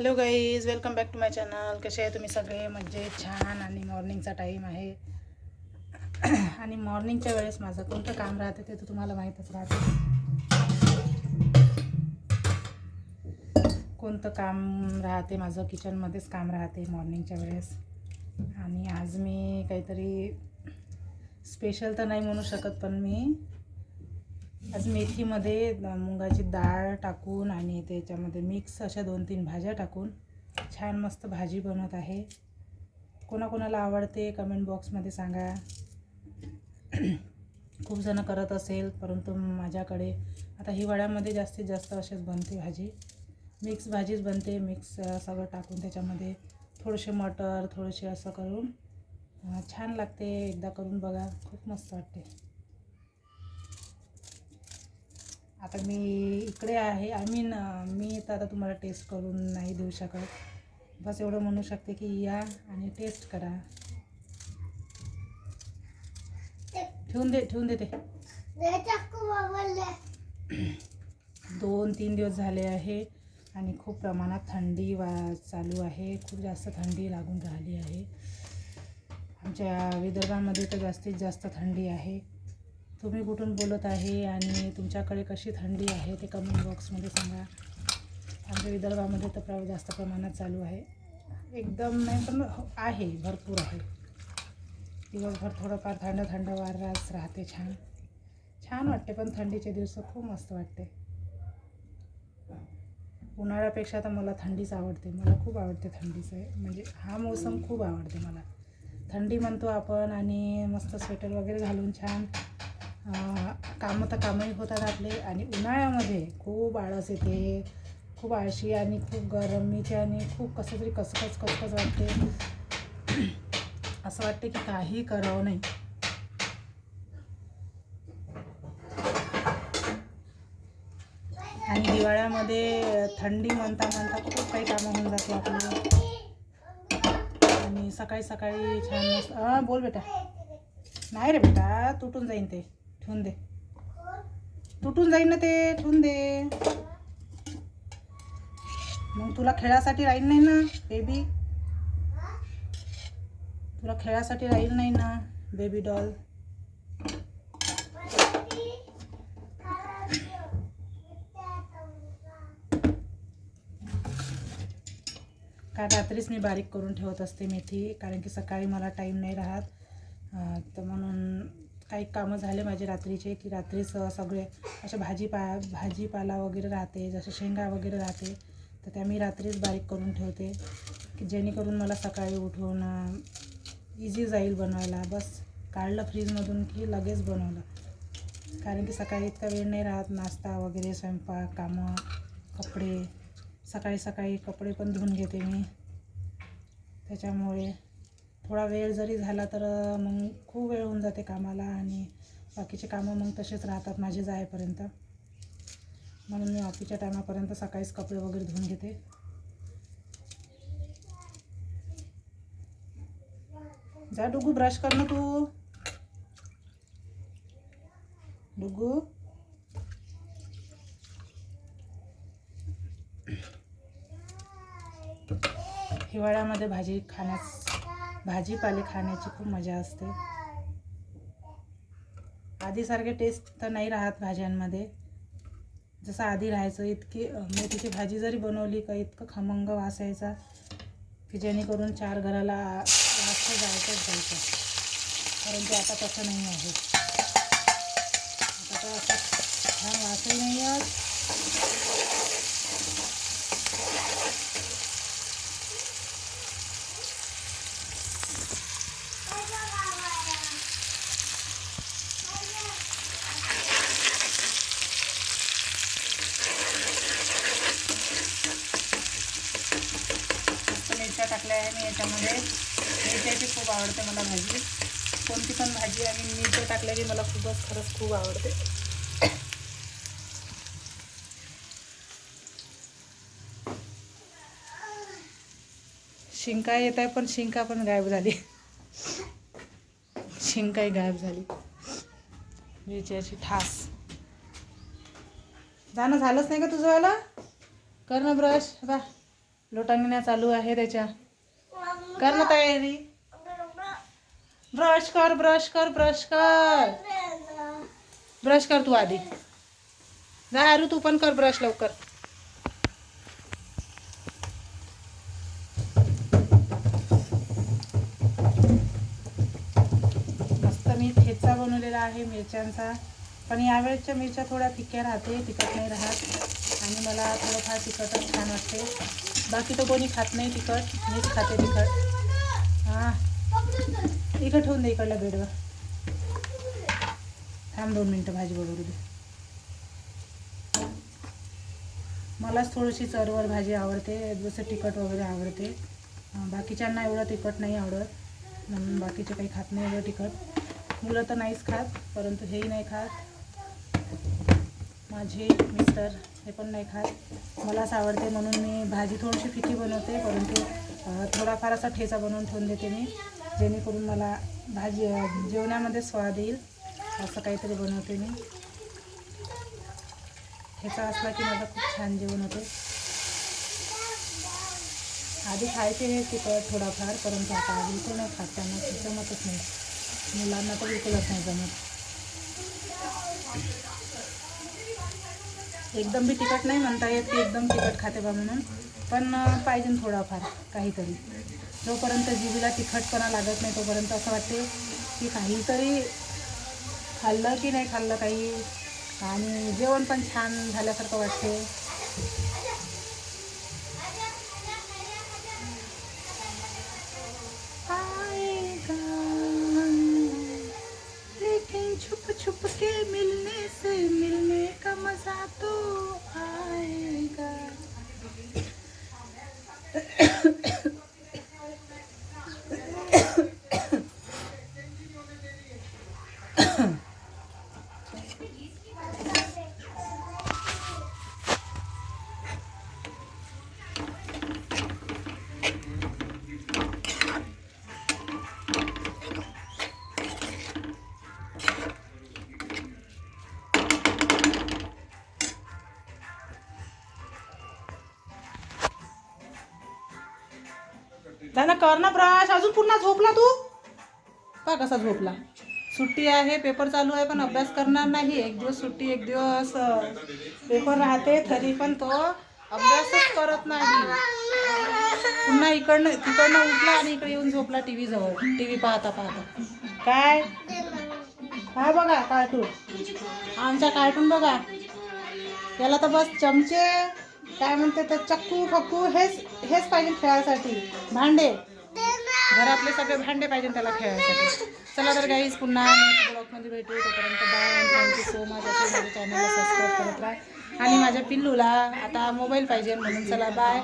Hello guys welcome back to my channel कसे आहे तुम्ही सगळे? म्हणजे छान. आणि मॉर्निंगचा टाईम आहे. आणि मॉर्निंगच्या वेळेस माझं कोणतं काम राहते ते तर तुम्हाला माहीतच राहते. कोणतं काम राहते माझं? किचनमध्येच काम राहते मॉर्निंगच्या वेळेस. आणि आज मी काहीतरी स्पेशल तर नाही म्हणू शकत पण मी आज मेथीमध्ये मुंगाची मुगाची डाळ टाकून आणि त्याच्यामध्ये मिक्स अशा दोन तीन भाज्या टाकून छान मस्त भाजी बनवत आहे. कोणाकोणाला आवडते कमेंट बॉक्समध्ये सांगा. खूप जणं करत असेल परंतु माझ्याकडे आता हिवाळ्यामध्ये जास्तीत जास्त असेच बनते भाजी. मिक्स भाजीच बनते मिक्स सगळं टाकून त्याच्यामध्ये थोडेसे मटर थोडेसे असं करून छान लागते. एकदा करून बघा खूप मस्त वाटते. आता मी इकडे आहे. आय मीन मी तर आता तुम्हाला टेस्ट करून नाही देऊ शकत. बस एवढं म्हणू शकते की या आणि टेस्ट करा. ठेवून दे ठेवून देते. दोन तीन दिवस झाले आहे आणि खूप प्रमाणात थंडी वा चालू आहे. खूप जास्त थंडी लागून राहिली आहे. आमच्या विदर्भामध्ये तर जास्तीत जास्त थंडी आहे. तुम्ही कुठून बोलत आहे आणि तुमच्याकडे कशी थंडी आहे ते कमेंट बॉक्समध्ये सांगा. आमच्या विदर्भामध्ये तर प्रवास जास्त प्रमाणात चालू आहे. एकदम नाही पण आहे भरपूर आहे. दिवसभर थोडंफार थंड थंड वाराच राहते छान. छान वाटते पण थंडीचे दिवस खूप मस्त वाटते. उन्हाळ्यापेक्षा तर मला थंडीच आवडते. मला खूप आवडते थंडीचं म्हणजे हा मोसम खूप आवडते मला. थंडी म्हणतो आपण आणि मस्त स्वेटर वगैरे घालून छान कामं तर कामही होतात आपले आणि उन्हाळ्यामध्ये खूप आळस येते. खूप आळशी आणि खूप गरमीचे आणि खूप कसं तरी कसकस कसकस वाटते. असं वाटते की काही करावं नाही. आणि हिवाळ्यामध्ये थंडी म्हणता म्हणता खूप काही कामं होऊन जाते आपली आणि सकाळी सकाळी छान मस्त हां बोल बेटा. नाही रे बेटा तुटून जाईन ते. ठेवून दे. तुटून जाईन ना ते ठेवून दे. मग तुला खेळासाठी राहील नाही ना बेबी तुला खेळासाठी राहील नाही ना बेबी डॉल का रात्रीच मी बारीक करून ठेवत असते मेथी कारण की सकाळी मला टाईम नाही राहत. तर म्हणून काही कामं झाले माझे रात्रीचे की रात्रीच सगळे अशा भाजीपा भाजीपाला वगैरे राहते जसं शेंगा वगैरे राहते तर त्या मी रात्रीच बारीक करून ठेवते की जेणेकरून मला सकाळी उठून इझी जाईल बनवायला. बस काढलं फ्रीजमधून की लगेच बनवलं. कारण की सकाळी इतका वेळ नाही राहत नाश्ता वगैरे स्वयंपाक कामं कपडे. सकाळी सकाळी कपडे पण धुवून घेते मी. त्याच्यामुळे थोडा वेळ जरी झाला तर मग खूप वेळ होऊन जाते कामाला आणि बाकीचे कामं मग तसेच राहतात माझे जायपर्यंत. म्हणून मी ऑफिसच्या टायमापर्यंत सकाळीच कपडे वगैरे धुवून घेते. जा डुगू ब्रश कर ना तू. डुगू. हिवाळ्यामध्ये भाजी खाण्यास भाजीपाले खाण्याची खूप मजा असते. आधीसारखे टेस्ट तर नाही राहत भाज्यांमध्ये. जसं आधी राहायचं इतकी मेथीची भाजी जरी बनवली का इतकं खमंग वास यायचा की जेणेकरून चार घराला वास जायचंच जायचं परंतु आता तसं नाही आहे. आता तर असं छान वासही नाही आहे. टाकले आहे मी याच्यामध्ये मिरच्याची खूप आवडते मला भाजी. कोणती पण भाजी आणि मिरच्या टाकल्या की मला खूपच खरंच खूप आवडते. शिंका येत आहे पण शिंका पण गायब झाली. शिंकाही गायब झाली. मिरच्याची ठास. जाणं झालंच नाही का तुझं वाला? कर ना ब्रश बा लोटांगण्या चालू आहे त्याच्या. कर ना तयारी. ब्रश कर ब्रश कर ब्रश कर. ब्रश कर तू आधी. जा आरू तू पण कर ब्रश लवकर. मस्त मी ठेचा बनवलेला आहे मिरच्यांचा. पण यावेळेच्या मिरच्या थोड्या तिक्या राहते तिखट नाही राहत. आणि मला थोडंफार तिखटच छान वाटते. बाकी तर कोणी खात नाही तिखट मीच खाते तिखट. हां. इकडं ठेवून दे इकडल्या बेडवर. थांब दोन मिनटं भाजी बघू दे. मलाच थोडीशी चरवर भाजी आवडते जसं तिखट वगैरे आवडते. बाकीच्यांना एवढं तिखट नाही आवडत म्हणून बाकीचे काही खात नाही एवढं तिखट. मुलं तर नाहीच खात परंतु हेही नाही खात. माझे मिस्टर हे पण नाही खात. मलाच आवडते म्हणून मी भाजी थोडीशी फिकी बनवते परंतु थोडाफार असा ठेचा बनवून ठेवून देते मी जेणेकरून मला भाजी जेवणामध्ये स्वाद येईल असं काहीतरी बनवते मी. ठेचा असला की माझं खूप छान जेवण होते. आधी खायचे हे तिखट थोडाफार परंतु आता बिलकुल नाही खात त्यांना जमतच नाही. मुलांना तर बिलकुलच नाही जमत. एकदम बी तिखट नाही म्हणता येत की एकदम तिखट खाते बा म्हणून. पण पाहिजे थोडाफार काहीतरी. जोपर्यंत जिभेला तिखटपणा लागत नाही तोपर्यंत असं वाटते की काहीतरी खाल्लं की नाही खाल्लं काही. आणि जेवण पण छान झाल्यासारखं वाटते. छुप छुप के मिलने से त्यांना कर ना ब्रश. अजून पुन्हा झोपला तू? पा कसा झोपला. सुट्टी आहे पेपर चालू आहे पण अभ्यास करणार नाही. एक दिवस सुट्टी एक दिवस पेपर राहते तरी पण तो अभ्यासच करत नाही. पुन्हा इकडनं तिकडनं उठला आणि इकडे येऊन झोपला टी व्ही जवळ. टी व्ही पाहता पाहता. काय? हा बघा कार्टून आमचा कार्टून बघा. याला तर बस चमचे. काय म्हणते तर चक्कू फक्कू हेच हेच पाहिजे खेळायसाठी भांडे. घरातले सगळे भांडे पाहिजे त्याला खेळायसाठी. चला तर गाईज पुन्हा ब्लॉगमध्ये भेटू. तोपर्यंत बाय थँक्यू सो मच माझ्या चॅनलला सबस्क्राईब करत राहा. आणि माझ्या पिल्लूला आता मोबाईल पाहिजे म्हणून चला बाय